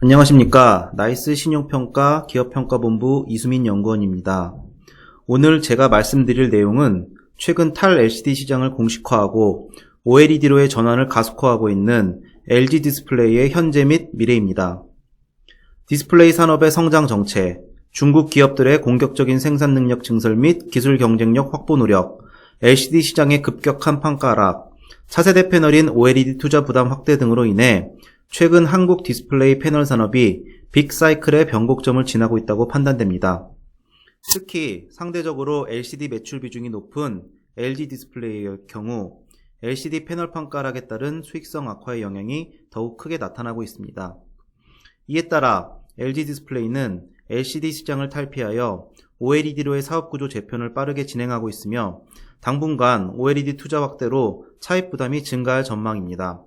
안녕하십니까. 나이스 신용평가 기업평가본부 이수민 연구원입니다. 오늘 제가 말씀드릴 내용은 최근 탈 LCD 시장을 공식화하고 OLED로의 전환을 가속화하고 있는 LG 디스플레이의 현재 및 미래입니다. 디스플레이 산업의 성장 정체, 중국 기업들의 공격적인 생산 능력 증설 및 기술 경쟁력 확보 노력, LCD 시장의 급격한 판가 하락, 차세대 패널인 OLED 투자 부담 확대 등으로 인해 최근 한국 디스플레이 패널 산업이 빅사이클의 변곡점을 지나고 있다고 판단됩니다. 특히 상대적으로 LCD 매출 비중이 높은 LG 디스플레이의 경우 LCD 패널 판가락에 따른 수익성 악화의 영향이 더욱 크게 나타나고 있습니다. 이에 따라 LG 디스플레이는 LCD 시장을 탈피하여 OLED로의 사업 구조 재편을 빠르게 진행하고 있으며 당분간 OLED 투자 확대로 차입 부담이 증가할 전망입니다.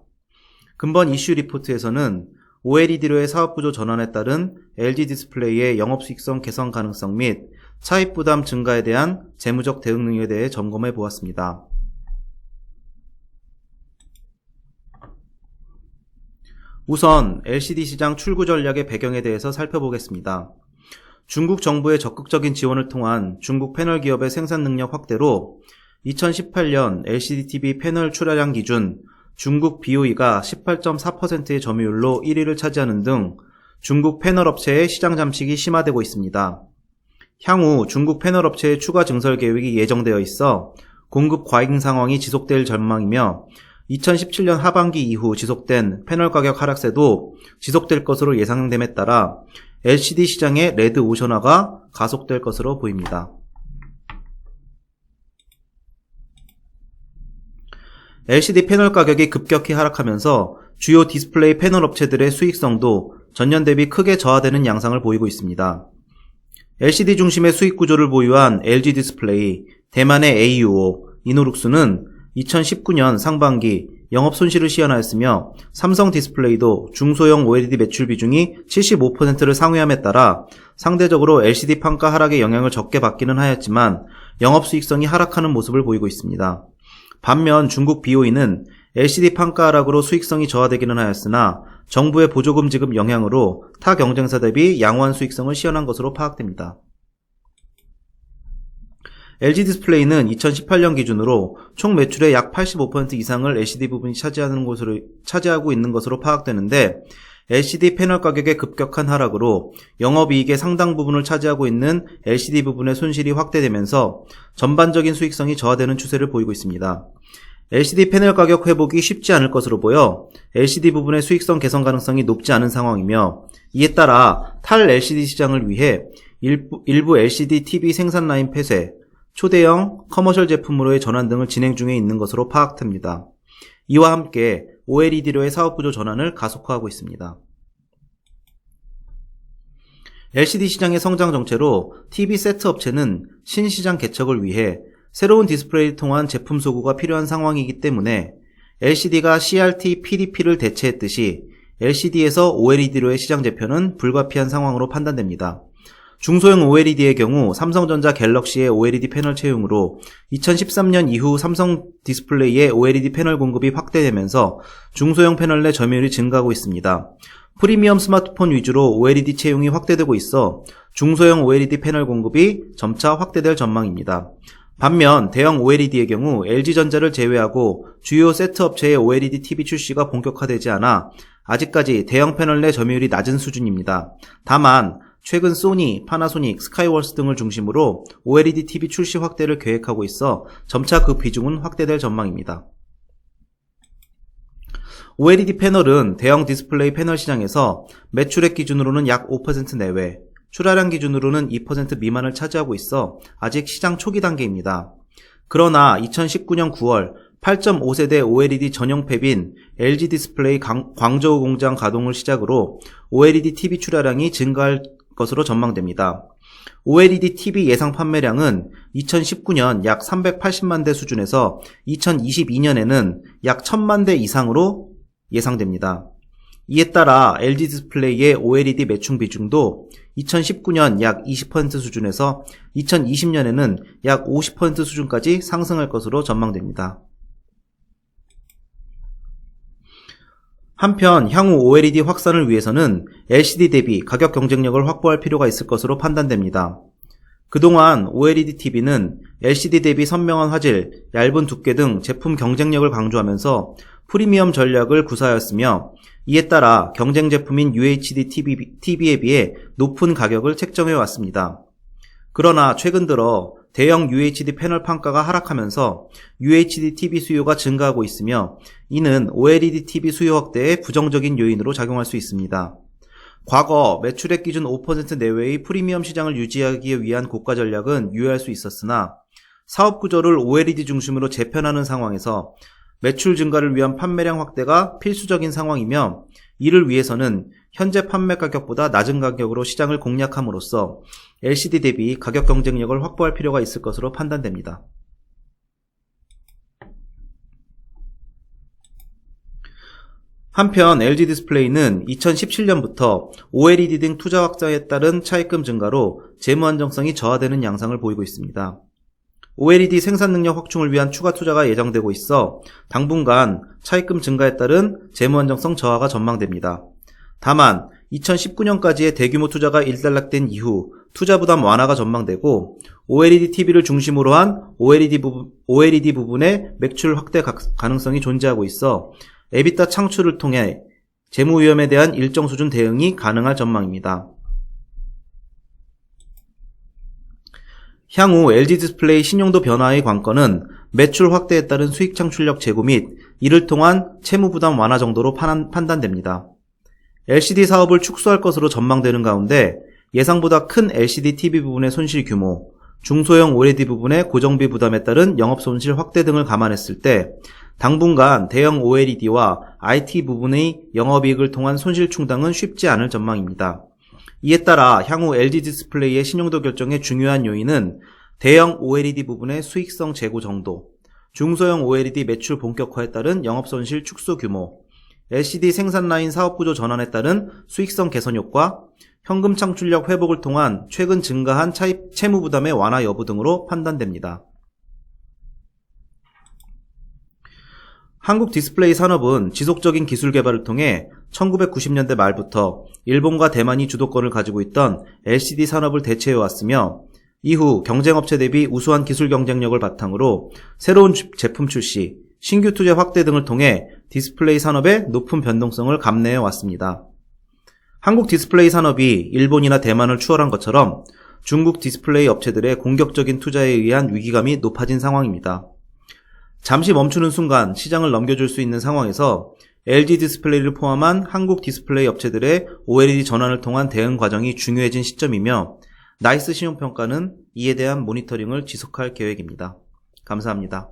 근본 이슈 리포트에서는 OLED로의 사업 구조 전환에 따른 LG 디스플레이의 영업 수익성 개선 가능성 및 차입 부담 증가에 대한 재무적 대응 능력에 대해 점검해 보았습니다. 우선 LCD 시장 출구 전략의 배경에 대해서 살펴보겠습니다. 중국 정부의 적극적인 지원을 통한 중국 패널 기업의 생산 능력 확대로 2018년 LCD TV 패널 출하량 기준 중국 BOE가 18.4%의 점유율로 1위를 차지하는 등 중국 패널 업체의 시장 잠식이 심화되고 있습니다. 향후 중국 패널 업체의 추가 증설 계획이 예정되어 있어 공급 과잉 상황이 지속될 전망이며 2017년 하반기 이후 지속된 패널 가격 하락세도 지속될 것으로 예상됨에 따라 LCD 시장의 레드 오션화가 가속될 것으로 보입니다. LCD 패널 가격이 급격히 하락하면서 주요 디스플레이 패널 업체들의 수익성도 전년 대비 크게 저하되는 양상을 보이고 있습니다. LCD 중심의 수익 구조를 보유한 LG 디스플레이, 대만의 AUO, 이노룩스는 2019년 상반기 영업 손실을 시현하였으며 삼성 디스플레이도 중소형 OLED 매출 비중이 75%를 상회함에 따라 상대적으로 LCD 판가 하락의 영향을 적게 받기는 하였지만 영업 수익성이 하락하는 모습을 보이고 있습니다. 반면 중국 BOE는 LCD 판가 하락으로 수익성이 저하되기는 하였으나 정부의 보조금 지급 영향으로 타 경쟁사 대비 양호한 수익성을 시현한 것으로 파악됩니다. LG 디스플레이는 2018년 기준으로 총 매출의 약 85% 이상을 LCD 부분이 차지하는 곳으로, 차지하고 있는 것으로 파악되는데 LCD 패널 가격의 급격한 하락으로 영업이익의 상당 부분을 차지하고 있는 LCD 부분의 손실이 확대되면서 전반적인 수익성이 저하되는 추세를 보이고 있습니다. LCD 패널 가격 회복이 쉽지 않을 것으로 보여 LCD 부분의 수익성 개선 가능성이 높지 않은 상황이며 이에 따라 탈 LCD 시장을 위해 일부, 일부 LCD TV 생산 라인 폐쇄, 초대형 커머셜 제품으로의 전환 등을 진행 중에 있는 것으로 파악됩니다. 이와 함께 OLED로의 사업 구조 전환을 가속화하고 있습니다. LCD 시장의 성장 정체로 TV 세트 업체는 신시장 개척을 위해 새로운 디스플레이를 통한 제품 소구가 필요한 상황이기 때문에 LCD가 CRT, PDP를 대체했듯이 LCD에서 OLED로의 시장 재편은 불가피한 상황으로 판단됩니다. 중소형 OLED의 경우 삼성전자 갤럭시의 OLED 패널 채용으로 2013년 이후 삼성 디스플레이의 OLED 패널 공급이 확대되면서 중소형 패널 내 점유율이 증가하고 있습니다. 프리미엄 스마트폰 위주로 OLED 채용이 확대되고 있어 중소형 OLED 패널 공급이 점차 확대될 전망입니다. 반면 대형 OLED의 경우 LG전자를 제외하고 주요 세트 업체의 OLED TV 출시가 본격화되지 않아 아직까지 대형 패널 내 점유율이 낮은 수준입니다. 다만 최근 소니, 파나소닉, 스카이월스 등을 중심으로 OLED TV 출시 확대를 계획하고 있어 점차 그 비중은 확대될 전망입니다. OLED 패널은 대형 디스플레이 패널 시장에서 매출액 기준으로는 약 5% 내외, 출하량 기준으로는 2% 미만을 차지하고 있어 아직 시장 초기 단계입니다. 그러나 2019년 9월 8.5세대 OLED 전용 팹인 LG 디스플레이 광저우 공장 가동을 시작으로 OLED TV 출하량이 증가할 것으로 전망됩니다. OLED TV 예상 판매량은 2019년 약 380만 대 수준에서 2022년에는 약 1000만 대 이상으로 예상됩니다. 이에 따라 LG 디스플레이의 OLED 매출 비중도 2019년 약 20% 수준에서 2020년에는 약 50% 수준까지 상승할 것으로 전망됩니다. 한편 향후 OLED 확산을 위해서는 LCD 대비 가격 경쟁력을 확보할 필요가 있을 것으로 판단됩니다. 그동안 OLED TV는 LCD 대비 선명한 화질, 얇은 두께 등 제품 경쟁력을 강조하면서 프리미엄 전략을 구사하였으며 이에 따라 경쟁 제품인 UHD TV에 비해 높은 가격을 책정해 왔습니다. 그러나 최근 들어 대형 UHD 패널 판가가 하락하면서 UHD TV 수요가 증가하고 있으며 이는 OLED TV 수요 확대에 부정적인 요인으로 작용할 수 있습니다. 과거 매출액 기준 5% 내외의 프리미엄 시장을 유지하기 위한 고가 전략은 유효할 수 있었으나 사업 구조를 OLED 중심으로 재편하는 상황에서 매출 증가를 위한 판매량 확대가 필수적인 상황이며 이를 위해서는 현재 판매 가격보다 낮은 가격으로 시장을 공략함으로써 LCD 대비 가격 경쟁력을 확보할 필요가 있을 것으로 판단됩니다. 한편 LG 디스플레이는 2017년부터 OLED 등 투자 확장에 따른 차입금 증가로 재무 안정성이 저하되는 양상을 보이고 있습니다. OLED 생산 능력 확충을 위한 추가 투자가 예정되고 있어 당분간 차입금 증가에 따른 재무 안정성 저하가 전망됩니다. 다만 2019년까지의 대규모 투자가 일단락된 이후 투자 부담 완화가 전망되고 OLED TV를 중심으로 한 OLED, 부분, OLED 부분의 매출 확대 가- 가능성이 존재하고 있어 에비타 창출을 통해 재무 위험에 대한 일정 수준 대응이 가능할 전망입니다. 향후 LG 디스플레이 신용도 변화의 관건은 매출 확대에 따른 수익 창출력 제고 및 이를 통한 채무 부담 완화 정도로 판- 판단됩니다. LCD 사업을 축소할 것으로 전망되는 가운데 예상보다 큰 LCD TV 부분의 손실 규모, 중소형 OLED 부분의 고정비 부담에 따른 영업 손실 확대 등을 감안했을 때 당분간 대형 OLED와 IT 부분의 영업이익을 통한 손실 충당은 쉽지 않을 전망입니다. 이에 따라 향후 LG 디스플레이의 신용도 결정의 중요한 요인은 대형 OLED 부분의 수익성 제고 정도, 중소형 OLED 매출 본격화에 따른 영업 손실 축소 규모, LCD 생산 라인 사업 구조 전환에 따른 수익성 개선 효과, 현금 창출력 회복을 통한 최근 증가한 차입 채무 부담의 완화 여부 등으로 판단됩니다. 한국 디스플레이 산업은 지속적인 기술 개발을 통해 1990년대 말부터 일본과 대만이 주도권을 가지고 있던 LCD 산업을 대체해 왔으며 이후 경쟁업체 대비 우수한 기술 경쟁력을 바탕으로 새로운 주- 제품 출시, 신규 투자 확대 등을 통해 디스플레이 산업의 높은 변동성을 감내해 왔습니다. 한국 디스플레이 산업이 일본이나 대만을 추월한 것처럼 중국 디스플레이 업체들의 공격적인 투자에 의한 위기감이 높아진 상황입니다. 잠시 멈추는 순간 시장을 넘겨줄 수 있는 상황에서 LG 디스플레이를 포함한 한국 디스플레이 업체들의 OLED 전환을 통한 대응 과정이 중요해진 시점이며 나이스 신용평가는 이에 대한 모니터링을 지속할 계획입니다. 감사합니다.